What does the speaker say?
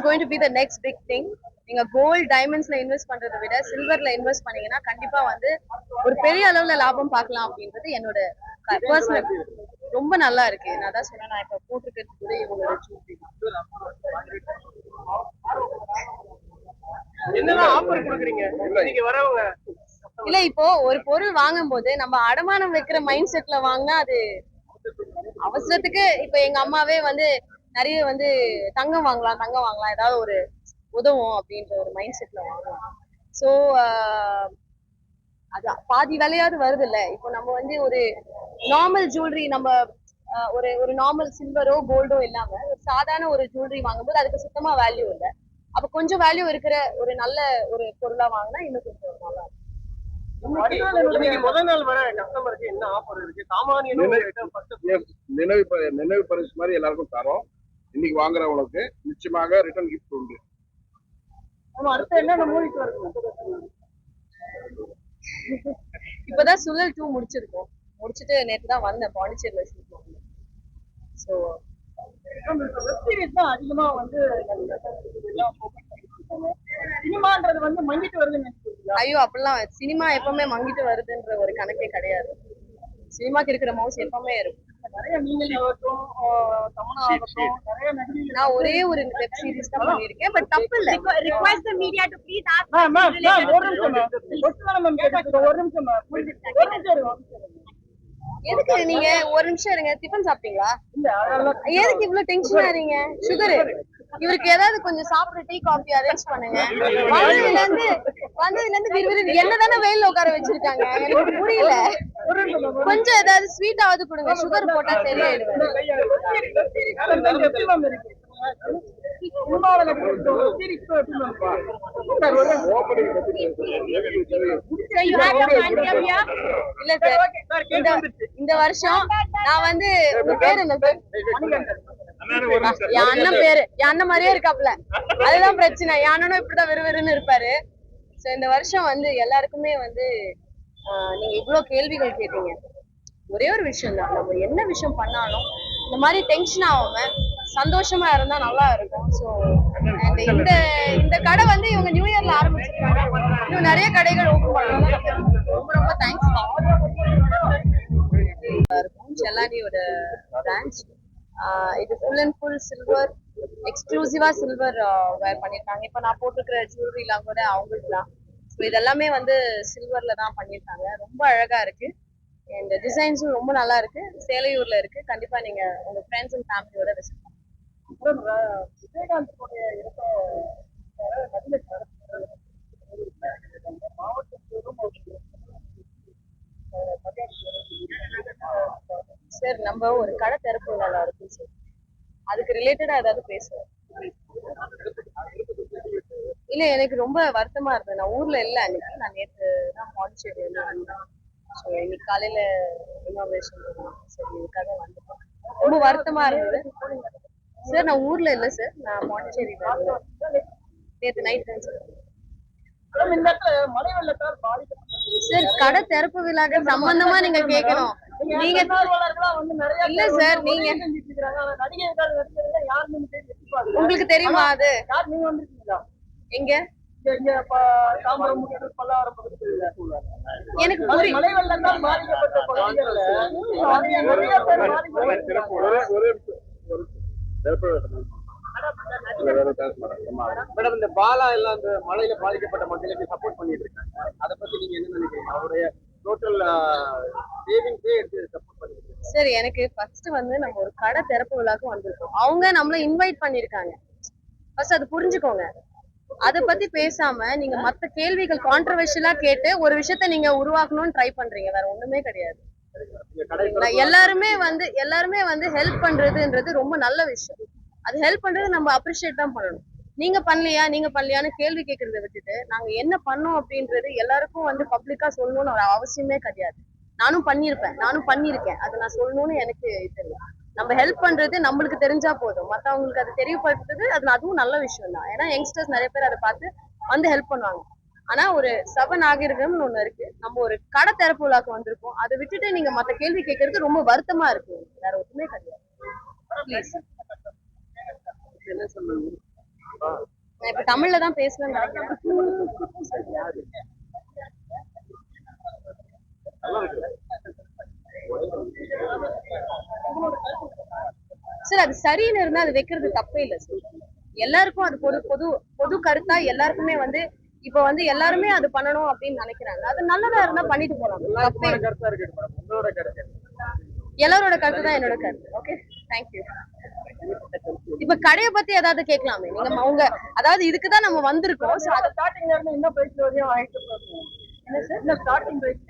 Is going to be the next big thing நீங்க gold டைமண்ட்ஸ்ல invest பண்றதை விட சில்வர்ல இன்வெஸ்ட் பண்ணீங்கன்னா கண்டிப்பா வந்து ஒரு பெரிய அளவுல லாபம் பார்க்கலாம் அப்படின்றது என்னோட பர்சனல் ரொம்ப நல்லா இருக்கு. நான் தான் சொன்னேன் நான் இப்ப போட்டிருக்கிறது கூட இவங்களோட jewelry தான். என்னெல்லாம் ஆஃபர் கொடுக்குறீங்க? இன்னைக்கு வரவங்க. இல்ல இப்போ ஒரு பொருள் வாங்கும் போது நம்ம அடமானம் வைக்கிற மைண்ட் செட்ல வாங்கினா அது அவசரத்துக்கு இப்ப எங்க அம்மாவே வந்து நிறைய வந்து தங்கம் வாங்கலாம் தங்கம் வாங்கலாம். ஏதாவது ஒரு உதவும் அப்படின்ற ஒரு மைண்ட் செட்ல வாங்கலாம். ஸோ அது பாதி விலையாவது வருது இல்ல இப்போ நம்ம வந்து ஒரு நார்மல் ஜுவல்லரி நம்ம ஒரு ஒரு நார்மல் சில்வரோ கோல்டோ இல்லாம ஒரு சாதாரண ஒரு ஜுவல்லரி வாங்கும்போது அதுக்கு சுத்தமா வேல்யூ இல்லை. அப்ப கொஞ்சம் வேல்யூ இருக்கிற ஒரு நல்ல ஒரு பொருளா வாங்கினா இன்னும் கொஞ்சம் நல்லா இருக்கும். இன்னைக்கு முதல் நாள் வர கஸ்டமருக்கு என்ன ஆஃபர் இருக்கு? சாமானியனும் உங்ககிட்ட first நினைவு ப- நினைவு பரிசு மாதிரி எல்லாருக்கும் தரோம். இன்னைக்கு வாங்குறவங்களுக்கு நிச்சயமாக ரிட்டர்ன் கிஃப்ட் உண்டு. இப்பதான் சுழல் டூ முடிச்சிருக்கோம். முடிச்சிட்டு நேத்து தான் வந்தேன் பாண்டிச்சேரியில ஷூட் ஸோ தான் அதிகமா வந்து சினிமான்றது வந்து மங்கிட்டு வருதுன்னு ஐயோ அப்படிலாம் சினிமா எப்பவுமே மங்கிட்டு வருதுன்ற ஒரு கணக்கே கிடையாது. சினிமாக்கு இருக்கிற மவுஸ் எப்பவுமே இருக்கும். நிறைய நீங்கள் ஆகட்டும் ஆஹ் தமன்னா ஆகட்டும் நிறைய நடிகர்கள் நான் ஒரே ஒரு வெப் சீரிஸ் தான் பண்ணியிருக்கேன் பட் தப்பு இல்ல. Request the media to please ask ma'am ma'am ma'am ஒரு நிமிஷம் மேம் கொஸ்டின் தானே மேம் கேட்டுட்டு ஒரு நிமிஷம் மேம் ஒரு நிமிஷம் இருங்க. எதுக்கு நீங்க? ஒரு நிமிஷம் இருங்க. டிஃபன் சாப்பிட்டீங்களா? எதுக்கு இவ்வளவு டென்ஷன் ஆறீங்க சுகர் இவருக்கு ஏதாவது கொஞ்சம் சாப்பிட டீ காஃபி அரேஞ்ச் பண்ணுங்க. வந்ததுல இருந்து வந்ததுல இருந்து விறுவிறு என்ன தானே வெயில்ல உட்கார வச்சிருக்காங்க? எனக்கு புரியல. கொஞ்சம் ஏதாவது ஸ்வீட்டாவது கொடுங்க. சுகர் போட்டா சரியாயிடுவேன். இல்ல சார் இந்த வருஷம் நான் வந்து பேர் என்ன சார் என் அண்ணன் பேரு. என் அண்ணன் மாதிரியே இருக்காப்ல அதுதான் பிரச்சனை. என் அண்ணனும் இப்படிதான் விறுவிறுன்னு இருப்பாரு. சோ இந்த வருஷம் வந்து எல்லாருக்குமே வந்து நீங்க இவ்வளவு கேள்விகள் கேட்டீங்க. ஒரே ஒரு விஷயம் தான் நம்ம என்ன விஷயம் பண்ணாலும் இந்த மாதிரி டென்ஷன் ஆகாம சந்தோஷமா இருந்தா நல்லா இருக்கும். ஸோ இந்த இந்த கடை வந்து இவங்க நியூ இயர்ல ஆரம்பிச்சிருக்காங்க. இன்னும் நிறைய கடைகள் ஓபன் பண்ணலாம் ரொம்ப ரொம்ப தேங்க்ஸ் இருக்கும். செல்லானியோட பிரான்ச் இது ஃபுல் அண்ட் ஃபுல் சில்வர் எக்ஸ்க்ளூசிவா சில்வர் வேர் பண்ணிருக்காங்க. இப்போ நான் போட்டிருக்கிற ஜுவல்லரிலாம் கூட அவங்களுக்கு தான் ஸோ இதெல்லாமே வந்து சில்வர்ல தான் பண்ணியிருக்காங்க. ரொம்ப அழகா இருக்கு. இந்த டிசைன்ஸும் ரொம்ப நல்லா இருக்கு. சேலையூர்ல இருக்கு. கண்டிப்பா நீங்க உங்க ஃப்ரெண்ட்ஸ் அண்ட் ஃபேமிலியோட விசிட் விஜயகாந்த் சார் நம்ம ஒரு கடை திறப்பு நல்லா இருக்கும் சார்? அதுக்கு ரிலேட்டடா ஏதாவது பேசுவோம் இல்ல எனக்கு ரொம்ப வருத்தமா இருந்தது. நான் ஊர்ல இல்ல அன்னைக்கு. நான் நேத்து தான் பாண்டிச்சேரி வந்து வந்தேன். ஸோ இன்னைக்கு காலையில இனாகிரேஷன் சரி இதுக்காக வந்துட்டேன் ரொம்ப வருத்தமா இருந்தது. சார் நான் ஊர்ல இல்ல சார் நான் இருந்தேன் நேத்து நைட் தான் சார் சார் கடை திறப்பு விழாக்கு சம்பந்தமா நீங்க கேட்கணும் நீங்க இல்ல சார், நீங்க-. உங்களுக்கு தெரியுமா அது? எங்க? எனக்கு. மேடம் இந்த பாலா எல்லாம் இந்த மழையில பாதிக்கப்பட்ட மக்களுக்கு சப்போர்ட் பண்ணிட்டு இருக்காங்க அதை பத்தி நீங்க என்ன நினைக்கிறீங்க? அவருடைய டோட்டல் சேவிங்ஸே எடுத்து சப்போர்ட் பண்ணிட்டு சரி எனக்கு ஃபர்ஸ்ட் வந்து நம்ம ஒரு கடை திறப்பு விழாக்கு வந்திருக்கோம். அவங்க நம்மள இன்வைட் பண்ணிருக்காங்க ஃபர்ஸ்ட் அது புரிஞ்சுக்கோங்க. அத பத்தி பேசாம நீங்க மத்த கேள்விகள் கான்ட்ரவர்ஷியலா கேட்டு ஒரு விஷயத்த நீங்க உருவாக்கணும்னு ட்ரை பண்றீங்க. வேற ஒண்ணுமே கிடையாது. எல்லாருமே வந்து எல்லாருமே வந்து ஹெல்ப் பண்றதுன்றது ரொம்ப நல்ல விஷயம். அது ஹெல்ப் பண்றது நம்ம அப்ரிஷியேட் தான் பண்ணணும். நீங்க பண்ணலையா நீங்க பண்ணலையான்னு கேள்வி கேட்கறத விட்டுட்டு நாங்க என்ன பண்ணோம் அப்படின்றது எல்லாருக்கும் வந்து பப்ளிக்கா சொல்லணும்னு ஒரு அவசியமே கிடையாது. நானும் பண்ணியிருப்பேன் நானும் பண்ணியிருக்கேன். அதை நான் சொல்லணும்னு எனக்கு தெரியும் நம்ம ஹெல்ப் பண்றது நம்மளுக்கு தெரிஞ்சா போதும். மத்தவங்களுக்கு அதை தெரியப்படுத்துறது அது அதுவும் நல்ல விஷயம் தான் ஏன்னா யங்ஸ்டர்ஸ் நிறைய பேர் அதை பார்த்து வந்து ஹெல்ப் பண்ணுவாங்க. ஆனா ஒரு சப நாகரிகம்னு ஒண்ணு இருக்கு. நம்ம ஒரு கடை திறப்பு விழாக்கு வந்திருக்கோம். அதை விட்டுட்டு நீங்க மத்த கேள்வி கேட்கறது ரொம்ப வருத்தமா இருக்கு. வேற ஒண்ணுமே கிடையாது. நான் இப்ப தமிழ்ல தான் பேசுவேன் சார் அது சரின்னு இருந்தா அது வைக்கிறது தப்பே இல்ல சார். எல்லாருக்கும் அது பொது பொது பொது கருத்தா எல்லாருக்குமே வந்து இப்ப வந்து எல்லாருமே அது பண்ணணும் அப்படின்னு நினைக்கிறாங்க. அது நல்லதா இருந்தா பண்ணிட்டு போலாம்? எல்லாரோட கருத்து தான் என்னோட கருத்து. ஓகே தேங்க்யூ இப்ப கடைய பத்தி ஏதாவது கேட்கலாமே நீங்க உங்க அதாவது இதுக்கு தான் நம்ம வந்திருக்கோம். ஸ்டார்டிங்ல இருந்து என்ன பிரைஸ்ல வரையும் வாங்கிட்டு என்ன ஸ்டார்டிங் பிரைஸ்